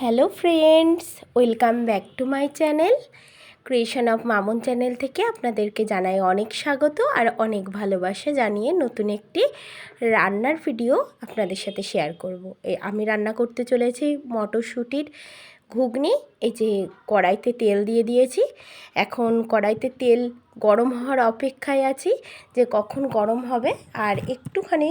Hello friends, welcome back to my channel. Creation of Mamun channel থেকে আপনাদেরকে জানাই অনেক স্বাগত আর অনেক ভালোবাসা জানিয়ে নতুন একটি রান্নার ভিডিও আপনাদের সাথে শেয়ার করব। আমি রান্না করতে চলেছি মটরশুঁটির ঘুগনি, এই যে কড়াইতে তেল দিয়ে দিয়েছি। এখন কড়াইতে তেল গরম হওয়ার অপেক্ষায় আছি যে কখন গরম হবে, আর একটুখানি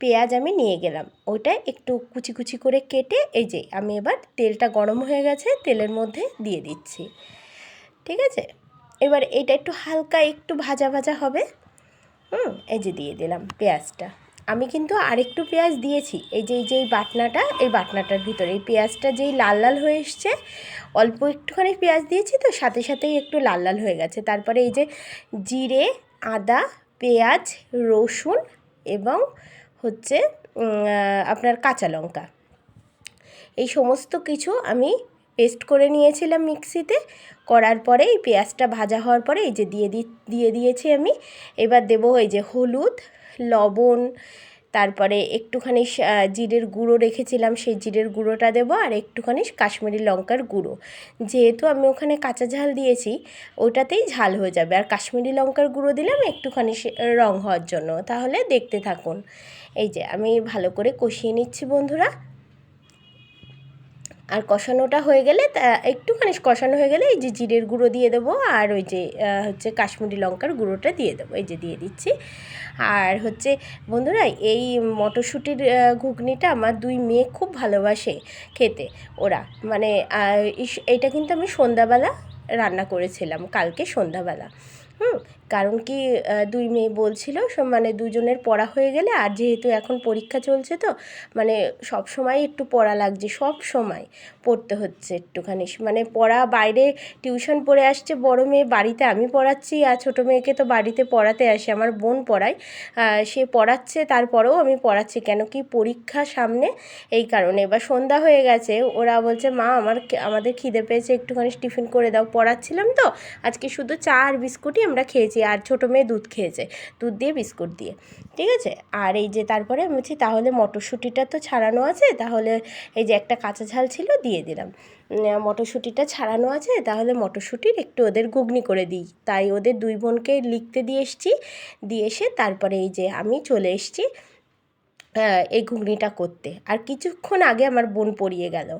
পেঁয়াজ আমি নিয়ে গেলাম। ওইটা একটু কুচি কুচি করে কেটে, এই যে আমি এবার তেলটা গরম হয়ে গেছে, তেলের মধ্যে দিয়ে দিচ্ছি। ঠিক আছে? এবার এটা একটু হালকা একটু ভাজা ভাজা হবে। হুম, এই যে দিয়ে দিলাম পেঁয়াজটা। আমি কিন্তু আরেকটু পেঁয়াজ দিয়েছি। এই যে এই যে বাটনাটা, এই বাটনাটার ভিতরে। এই পেঁয়াজটা যেই লাল লাল হয়ে এসছে, অল্প একটুখানি পেঁয়াজ দিয়েছি তো, সাথে সাথেই একটু লাল লাল হয়ে গেছে। তারপরে এই যে, জিরে, আদা, পেঁয়াজ, রসুন এবং হচ্ছে আপনার কাঁচা লঙ্কা। এই সমস্ত কিছু আমি পেস্ট করে নিয়েছিলাম মিক্সিতে। করার পরে এই পেঁয়াজটা ভাজা হওয়ার পরে এই যে, দিয়ে দিয়ে দিয়েছি আমি। এবার দেবো এই যে, হলুদ লবণ, তারপরে একটুখানি জিরের গুঁড়ো রেখেছিলাম, সেই জিরের গুঁড়োটা দেবো আর একটুখানি কাশ্মীরি লঙ্কার গুঁড়ো। যেহেতু আমি ওখানে কাঁচা ঝাল দিয়েছি, ওটাতেই ঝাল হয়ে যাবে। আর কাশ্মীরি লঙ্কার গুঁড়ো দিলাম একটুখানি রং হওয়ার জন্য। তাহলে দেখতে থাকুন। এই যে, আমি ভালো করে কষিয়ে নিচ্ছি বন্ধুরা। আর কষানোটা হয়ে গেলে একটুখানি কষানো হয়ে গেলে এই যে জিরের গুঁড়ো দিয়ে দেবো আর ওই যে হচ্ছে কাশ্মীরি লঙ্কার গুঁড়োটা দিয়ে দেবো, এই যে দিয়ে দিচ্ছি। আর হচ্ছে বন্ধুরা, এই মটরশুঁটির ঘুগনিটা আমার দুই মেয়ে খুব ভালোবাসে খেতে, ওরা। মানে এইটা কিন্তু আমি সন্ধ্যাবেলা রান্না করেছিলাম, কালকে সন্ধ্যাবেলা। হুম কারণ কি দুই মেয়ে বলছিল মানে দুজনের পড়া হয়ে গেলে, আর যেহেতু এখন পরীক্ষা চলছে তো মানে সব সময় একটু পড়া লাগছে, সব সময় পড়তে হচ্ছে একটুখানি। মানে পড়া বাইরে টিউশন পড়ে আসছে, বড় মেয়ে বাড়িতে আমি পড়াচ্ছি, আর ছোটো মেয়েকে তো বাড়িতে পড়াতে আসে, আমার বোন পড়ায়। সে পড়াচ্ছে, তারপরেও আমি পড়াচ্ছি, কেন কি পরীক্ষা সামনে এই কারণে। এবার সন্ধ্যা হয়ে গেছে, ওরা বলছে, মা, আমার আমাদের খিদে পেয়েছে, একটুখানি টিফিন করে দাও। পড়াচ্ছিলাম তো, আজকে শুধু চা আর বিস্কুটই আমরা খেয়েছি। আর ছোটো মেয়ে দুধ খেয়েছে, দুধ দিয়ে বিস্কুট দিয়ে, ঠিক আছে? আর এই যে তারপরে আমি বলছি, তাহলে মটরশুঁটিটা তো ছাড়ানো আছে, তাহলে এই যে একটা কাঁচা ঝাল ছিল দিয়ে দিলাম। মটরশুঁটিটা ছাড়ানো আছে, তাহলে মটরশুঁটির একটু ওদের ঘুগনি করে দিই। তাই ওদের দুই বোনকে লিখতে দিয়ে এসছি, দিয়ে এসে তারপরে এই যে আমি চলে এসছি এই ঘুগনিটা করতে। আর কিছুক্ষণ আগে আমার বোন পড়িয়ে গেল।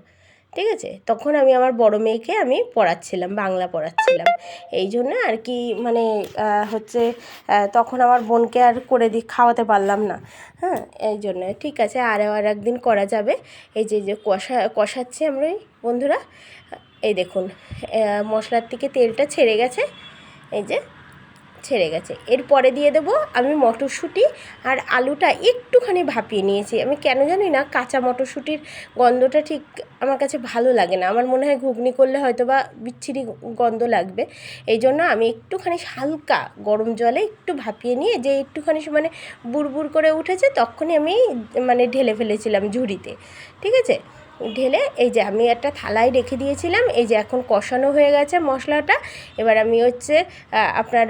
ঠিক আছে? তখন আমি আমার বড় মেয়েকে আমি পড়াচ্ছিলাম, বাংলা পড়াচ্ছিলাম। এই জন্য আর কি মানে হচ্ছে তখন আমার বোনকে আর করে দিই খাওয়াতে পারলাম না। হ্যাঁ এই জন্য। ঠিক আছে, আর আর একদিন করা যাবে। এই যে যে কষা, কষাচ্ছি আমরা বন্ধুরা। এই দেখুন মশলার থেকে তেলটা ছেড়ে গেছে। এই যে ছেড়ে গেছে। এরপরে দিয়ে দেবো আমি মটরশুঁটি আর আলুটা একটুখানি ভাপিয়ে নিয়েছি। আমি কেন জানি না কাঁচা মটরশুঁটির গন্ধটা ঠিক আমার কাছে ভালো লাগে না। আমার মনে হয় ঘুগনি করলে হয়তো বা বিচ্ছিরি গন্ধ লাগবে। এই জন্য আমি একটুখানি হালকা গরম জলে একটু ভাপিয়ে নিয়ে যে একটুখানি মানে বুড়বুড় করে উঠেছে, তখনই আমি মানে ঢেলে ফেলেছিলাম ঝুড়িতে। ঠিক আছে? ঢেলে এই যে আমি একটা থালায় রেখে দিয়েছিলাম, এই যে এখন কষানো হয়ে গেছে মশলাটা। এবার আমি হচ্ছে আপনার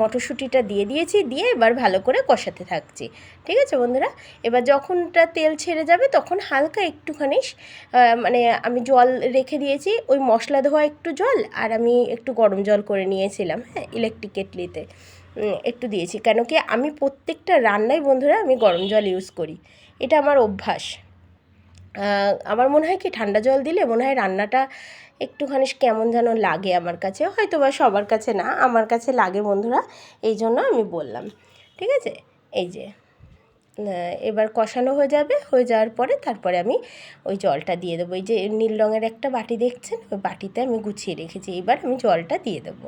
মটরশুঁটিটা দিয়ে দিয়েছি, দিয়ে এবার ভালো করে কষাতে থাকছি। ঠিক আছে বন্ধুরা? এবার যখনটা তেল ছেড়ে যাবে তখন হালকা একটুখানি মানে আমি জল রেখে দিয়েছি, ওই মশলা ধোয়া একটু জল, আর আমি একটু গরম জল করে নিয়েছিলাম হ্যাঁ ইলেকট্রিক কেটলিতে। একটু দিয়েছি, কেন কি আমি প্রত্যেকটা রান্নায় বন্ধুরা আমি গরম জল ইউজ করি। এটা আমার অভ্যাস। আমার মনে হয় কি ঠান্ডা জল দিলে মনে হয় রান্নাটা একটুখানি কেমন যেন লাগে আমার কাছে। হয়তো বা সবার কাছে না, আমার কাছে লাগে বন্ধুরা, এই জন্য আমি বললাম। ঠিক আছে? এই যে এবার কষানো হয়ে যাবে, হয়ে যাওয়ার পরে তারপরে আমি ওই জলটা দিয়ে দেবো। এই যে নীল রঙের একটা বাটি দেখছেন? ওই বাটিতে আমি গুছিয়ে রেখেছি। এবার আমি জলটা দিয়ে দেবো।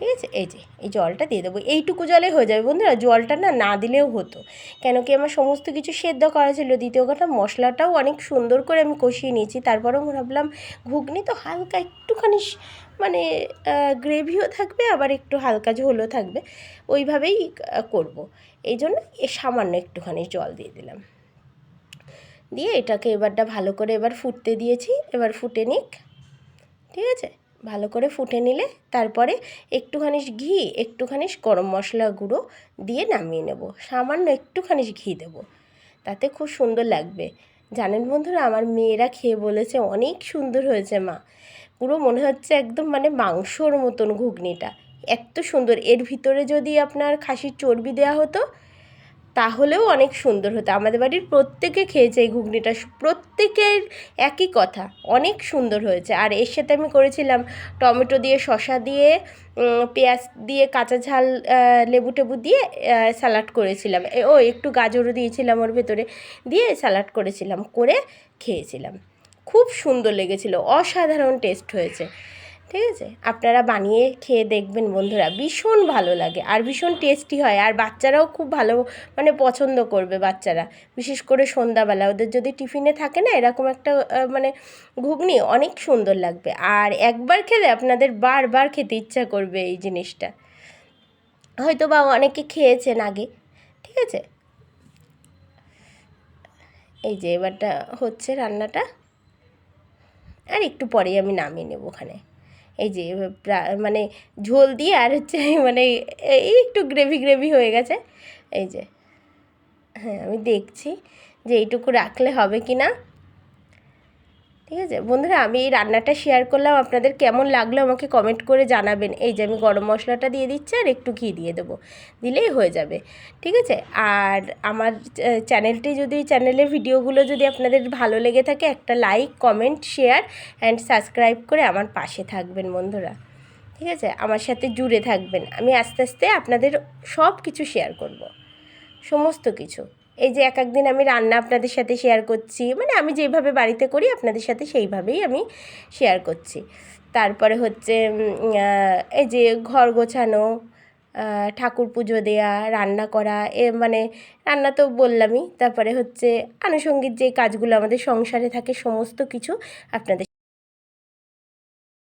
ঠিক আছে? এই যে, এই জলটা দিয়ে দেবো। এইটুকু জলে হয়ে যাবে। বন্ধুরা, জলটা না না দিলেও হতো। কেন কি আমার সমস্ত কিছু সেদ্ধ করা ছিল। দ্বিতীয় কথা, মশলাটাও অনেক সুন্দর করে আমি কষিয়ে নিয়েছি। তারপরেও ভাবলাম, ঘুগনি তো হালকা একটুখানি মানে গ্রেভিও থাকবে, আবার একটু হালকা ঝোলও থাকবে। ওইভাবেই করব। এই জন্য এ সামান্য একটুখানি জল দিয়ে দিলাম। দিয়ে এটাকে এবারটা ভালো করে এবার ফুটতে দিয়েছি। এবার ফুটে নিক। ঠিক আছে? ভালো করে ফুটে নিলে তারপরে একটুখানি ঘি, একটুখানি গরম মশলা গুঁড়ো দিয়ে নামিয়ে নেব। সামান্য একটুখানি ঘি দেব। তাতে খুব সুন্দর লাগবে। জানেন বন্ধুরা, আমার মেয়েরা খেয়ে বলেছে, অনেক সুন্দর হয়েছে মা। পুরো মনে হচ্ছে একদম মানে মাংসর মতন ঘুগনিটা। এত সুন্দর। এর ভিতরে যদি আপনার খাসির চর্বি দেওয়া হতো তাহলেও অনেক সুন্দর হতো। আমাদের বাড়ির প্রত্যেকে খেয়েছে এই ঘুগনিটা। প্রত্যেকের একই কথা, অনেক সুন্দর হয়েছে। আর এর সাথে আমি করেছিলাম টমেটো দিয়ে শসা দিয়ে পেঁয়াজ দিয়ে কাঁচা ঝাল লেবু টেবু দিয়ে স্যালাড করেছিলাম। ও, একটু গাজরও দিয়েছিলাম ওর ভেতরে দিয়ে স্যালাড করেছিলাম, করে খেয়েছিলাম। খুব সুন্দর লেগেছিল। অসাধারণ টেস্ট হয়েছে। ঠিক আছে? আপনারা বানিয়ে খেয়ে দেখবেন বন্ধুরা। ভীষণ ভালো লাগে আর ভীষণ টেস্টি হয়। আর বাচ্চারাও খুব ভালো মানে পছন্দ করবে বাচ্চারা। বিশেষ করে সন্ধ্যাবেলা। ওদের যদি টিফিনে থাকে না, এরকম একটা মানে ঘুগনি, অনেক সুন্দর লাগবে। আর একবার খেলে আপনাদের বারবার খেতে ইচ্ছা করবে এই জিনিসটা। হয়তো বা অনেকে খেয়েছেন আগে, ঠিক আছে? এই যে এবারটা হচ্ছে রান্নাটা। আর একটু পরেই আমি নামিয়ে নেব ওখানে। এই যে মানে ঝোল দিয়ে আর হচ্ছে মানে এই একটু গ্রেভি গ্রেভি হয়ে গেছে। এই যে হ্যাঁ আমি দেখছি যে এইটুকু রাখলে হবে কি না ঠিক আছে? বন্ধুরা, আমি এই রান্নাটা শেয়ার করলাম। আপনাদের কেমন লাগল আমাকে কমেন্ট করে জানাবেন। এই যে আমি গরম মশলাটা দিয়ে দিচ্ছি আর একটু ঘি দিয়ে দেবো। দিলেই হয়ে যাবে। ঠিক আছে? আর আমার চ্যানেলটি যদি চ্যানেলের ভিডিওগুলো যদি আপনাদের ভালো লেগে থাকে, একটা like comment share and subscribe করে আমার পাশে থাকবেন বন্ধুরা। ঠিক আছে? আমার সাথে জুড়ে থাকবেন। আমি আস্তে আস্তে আপনাদের সব কিছু শেয়ার করব। সমস্ত কিছু। এই যে এক একদিন আমি রান্না আপনাদের সাথে শেয়ার করছি মানে আমি যেভাবে বাড়িতে করি আপনাদের সাথে সেইভাবেই আমি শেয়ার করছি। তারপরে হচ্ছে এই যে ঘর গোছানো ঠাকুর পুজো দেয়া, রান্না করা, এ মানে রান্না তো বললামই, তারপরে হচ্ছে আনুষঙ্গিক যে কাজগুলো আমাদের সংসারে থাকে, সমস্ত কিছু আপনাদের